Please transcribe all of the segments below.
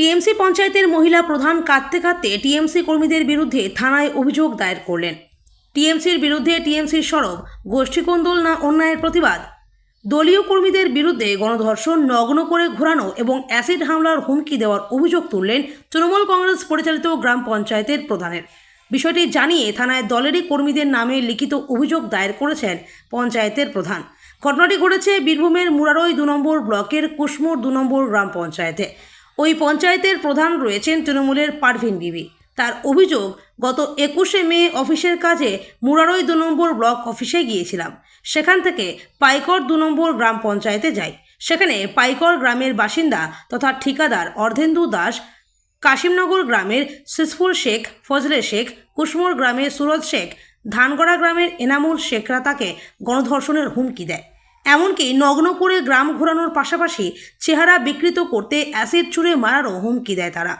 TMC পঞ্চায়েতের মহিলা প্রধান কাঁদতে কাঁদতে টিএমসি কর্মীদের বিরুদ্ধে থানায় অভিযোগ দায়ের করলেন। টিএমসির বিরুদ্ধে টিএমসির সরব, গোষ্ঠীকন্দল না অন্যায়ের প্রতিবাদ? দলীয় কর্মীদের বিরুদ্ধে গণধর্ষণ, নগ্ন করে ঘোরানো এবং অ্যাসিড হামলার হুমকি দেওয়ার অভিযোগ তুললেন তৃণমূল কংগ্রেস পরিচালিত গ্রাম পঞ্চায়েতের প্রধানের। বিষয়টি জানিয়ে থানায় দলেরই কর্মীদের নামে লিখিত অভিযোগ দায়ের করেছেন পঞ্চায়েতের প্রধান। ঘটনাটি ঘটেছে বীরভূমের মুরারই দু নম্বর ব্লকের কুসমোর দু নম্বর গ্রাম পঞ্চায়েতে। ওই পঞ্চায়েতের প্রধান রয়েছেন তৃণমূলের পারভিন বিবি। তার অভিযোগ, গত একুশে মে অফিসের কাজে মুরারই দু নম্বর ব্লক অফিসে গিয়েছিলাম। সেখান থেকে পাইকর দু নম্বর গ্রাম পঞ্চায়েতে যাই। সেখানে পাইকর গ্রামের বাসিন্দা তথা ঠিকাদার অর্ধেন্দু দাস, কাশিমনগর গ্রামের সিসফুল শেখ, ফজলে শেখ কুসমোর গ্রামের সুরজ শেখ, ধানগড়া গ্রামের এনামুল শেখরা তাকে গণধর্ষণের হুমকি দেয়। এমনকি নগ্ন করে গ্রাম ঘোরানোর পাশাপাশি চেহারা বিকৃত করতে অ্যাসিড ছুঁড়ে মারারও হুমকি দেয় তারা।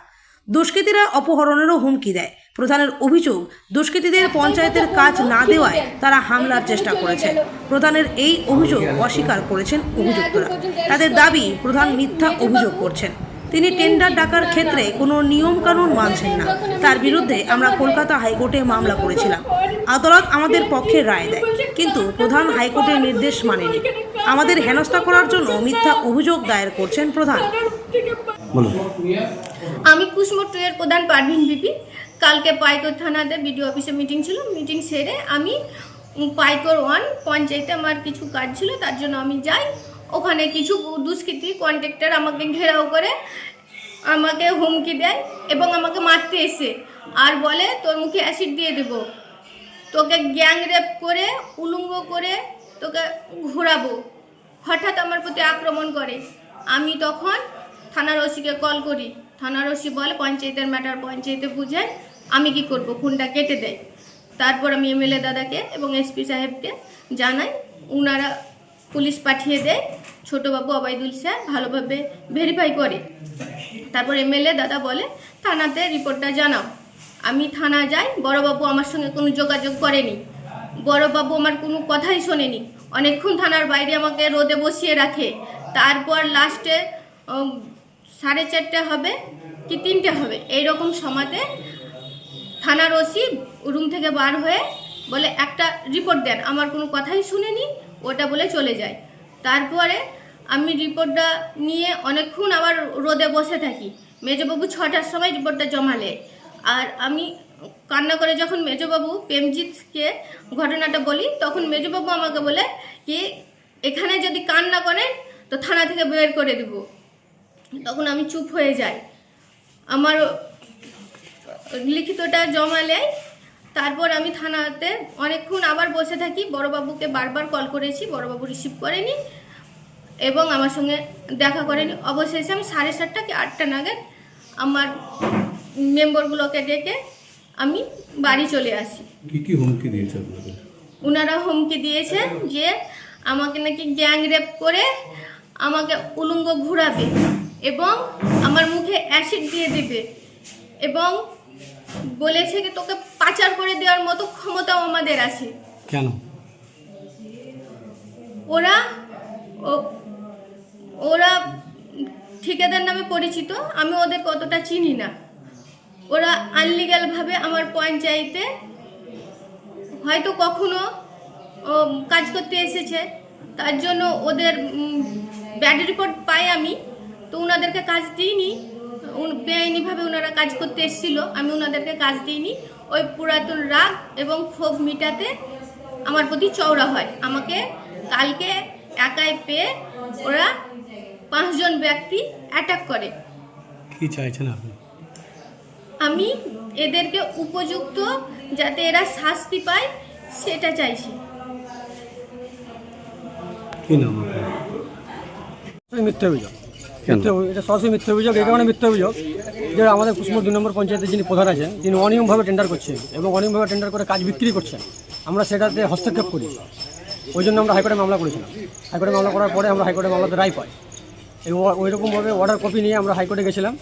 দুষ্কৃতীরা অপহরণেরও হুমকি দেয়। প্রধানের অভিযোগ, দুষ্কৃতীদের পঞ্চায়েতের কাজ না দেওয়ায় তারা হামলার চেষ্টা করেছে। প্রধানের এই অভিযোগ অস্বীকার করেছেন অভিযুক্তরা। তাদের দাবি, প্রধান মিথ্যা অভিযোগ করছেন। তিনি টেন্ডার ডাকার ক্ষেত্রে কোনো নিয়মকানুন মানছেন না। তার বিরুদ্ধে আমরা কলকাতা হাইকোর্টে মামলা করেছিলাম। আদালত আমাদের পক্ষে রায় দেয় কিন্তু প্রধান হাইকোর্টের নির্দেশ মানেনি। আমাদের হেনস্থা করার জন্য মিথ্যা অভিযোগ দায়ের করছেন প্রধান। আমি কুসমোর টু এর প্রধান পারভিন বিপি। কালকে পাইকর থানাতে বিডিও অফিসে মিটিং ছিল। মিটিং সেরে আমি পাইকর ওয়ান পঞ্চায়েতে আমার কিছু কাজ ছিল তার জন্য আমি যাই। ওখানে কিছু দুষ্কৃতী কন্ট্রাক্টর আমাকে ঘেরাও করে, আমাকে হুমকি দেয় এবং আমাকে মারতে এসে আর বলে, তোর মুখে অ্যাসিড দিয়ে দেবো। তোকে গ্যাং রেপ করে, উলুঙ্গ করে তোকে ঘোরাবো। হঠাৎ আমার প্রতি আক্রমণ করে। আমি তখন থানার ওসিকে কল করি। থানার ওসি বলে, পঞ্চায়েতের ম্যাটার পঞ্চায়েতে বুঝায় আমি কি করব? ফোনটা কেটে দেয়। তারপর আমি এমএলএ দাদাকে এবং এসপি সাহেবকে জানাই, উনারা পুলিশ পাঠিয়ে দেয়। ছোটোবাবু অবাইদুল স্যার ভালোভাবে ভেরিফাই করে। তারপর এমএলএ দাদা বলে, থানাতে রিপোর্টটা জানাও। আমি থানা যাই বড়বাবু আমার সঙ্গে কোনো যোগাযোগ করেনি। বড়বাবু আমার কোনো কথাই শোনেনি। অনেকক্ষণ থানার বাইরে আমাকে রোদে বসিয়ে রাখে। তারপর লাস্টে সাড়ে চারটে হবে কি তিনটে হবে, এইরকম সময়তে থানার ওসি রুম থেকে বার হয়ে বলে, একটা রিপোর্ট দেন। আমার কোনো কথাই শুনেনি। ওটা বলে চলে যায়। তারপরে আমি রিপোর্টটা নিয়ে অনেকক্ষণ আবার রোদে বসে থাকি। মেজবাবু ছটার সময় রিপোর্টটা জমালে। আর আমি কান্না করে যখন মেজবাবু প্রেমজিৎকে ঘটনাটা বলি, তখন মেজবাবু আমাকে বলে কি, এখানে যদি কান্না করেন, তো থানা থেকে বের করে দেব। তখন আমি চুপ হয়ে যাই। আমার লিখিতটা জমালে। তারপর আমি থানাতে অনেকক্ষণ আবার বসে থাকি। বড়বাবুকে বারবার কল করেছি বড়বাবু রিসিভ করেনি এবং আমার সঙ্গে দেখা করেনি। অবশেষে আমি সাড়ে সাতটা কি আটটা নাগাদ আমার মেম্বারগুলোকে ডেকে আমি বাড়ি চলে আসি। কি কি হুমকি দিয়েছে আপনাদের? ওনারা হুমকি দিয়েছে যে আমাকে নাকি গ্যাং রেপ করে আমাকে উলঙ্গ ঘুরাবে এবং আমার মুখে অ্যাসিড দিয়ে দেবে এবং বলেছে যে তোকে পাচার করে দেওয়ার মতো ক্ষমতাও আমাদের আছে। কেন? ওরা ওরা ঠিকাদার নামে পরিচিত আমি ওদের কতটা চিনি না। ওরা আনলিগালভাবে আমার পঞ্চায়েতে হয়তো কখনো ও, কাজ করতে এসেছে। তার জন্য ওদের ব্যাড রিপোর্ট পাই আমি তো ওনাদেরকে কাজ দিইনি। বেআইনিভাবে ওনারা কাজ করতে এসেছিল। আমি ওনাদেরকে কাজ দিইনি। ওই পুরাতন রাগ এবং ক্ষোভ মিটাতে আমার প্রতি চওড়া হয়। আমাকে কালকে একাই পেয়ে ওরা পাঁচজন ব্যক্তি অ্যাটাক করে। কি চাইছেন আপনি? আমি এদেরকে উপযুক্ত যাতে এরা শাস্তি পায় সেটা চাইছি। কি নাম মিথ্যা অভিযোগ। এটা সরাসরি মিথ্যা অভিযোগ এই কারণে মিথ্যা অভিযোগ যে আমাদের কুসমুর দুই নম্বর পঞ্চায়েতের যিনি প্রধান আছেন, তিনি অনিয়মভাবে টেন্ডার করছেন এবং অনিয়মভাবে টেন্ডার করে কাজ বিক্রি করছেন। আমরা সেটাতে হস্তক্ষেপ করি। ওই জন্য আমরা হাইকোর্টে মামলা করেছিলাম। হাইকোর্টে মামলা করার পরে আমরা হাইকোর্টে মামলাতে রায় পাই। এবং ওই রকমভাবে অর্ডার কপি নিয়ে আমরা হাইকোর্টে গেছিলাম।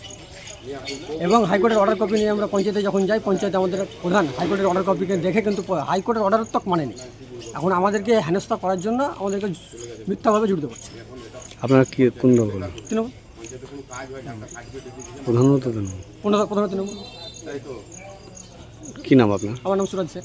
এবং হাইকোর্টের অর্ডার কপি নিয়ে আমরা পঞ্চায়েতে যখন যাই, পঞ্চায়েত আমাদের প্রধান, হাইকোর্টের অর্ডার কপিকে দেখে কিন্তু হাইকোর্টের অর্ডার তক মানেনি। এখন আমাদেরকে হেনস্থা করার জন্য আমাদেরকে মিথ্যাভাবে জড়িত করছে। আপনার কি কোন দল তৃণমূল। প্রধানত তো নাম প্রধানত তৃণমূল। কি নাম আপনার? আমার নাম সুরাজ শেখ।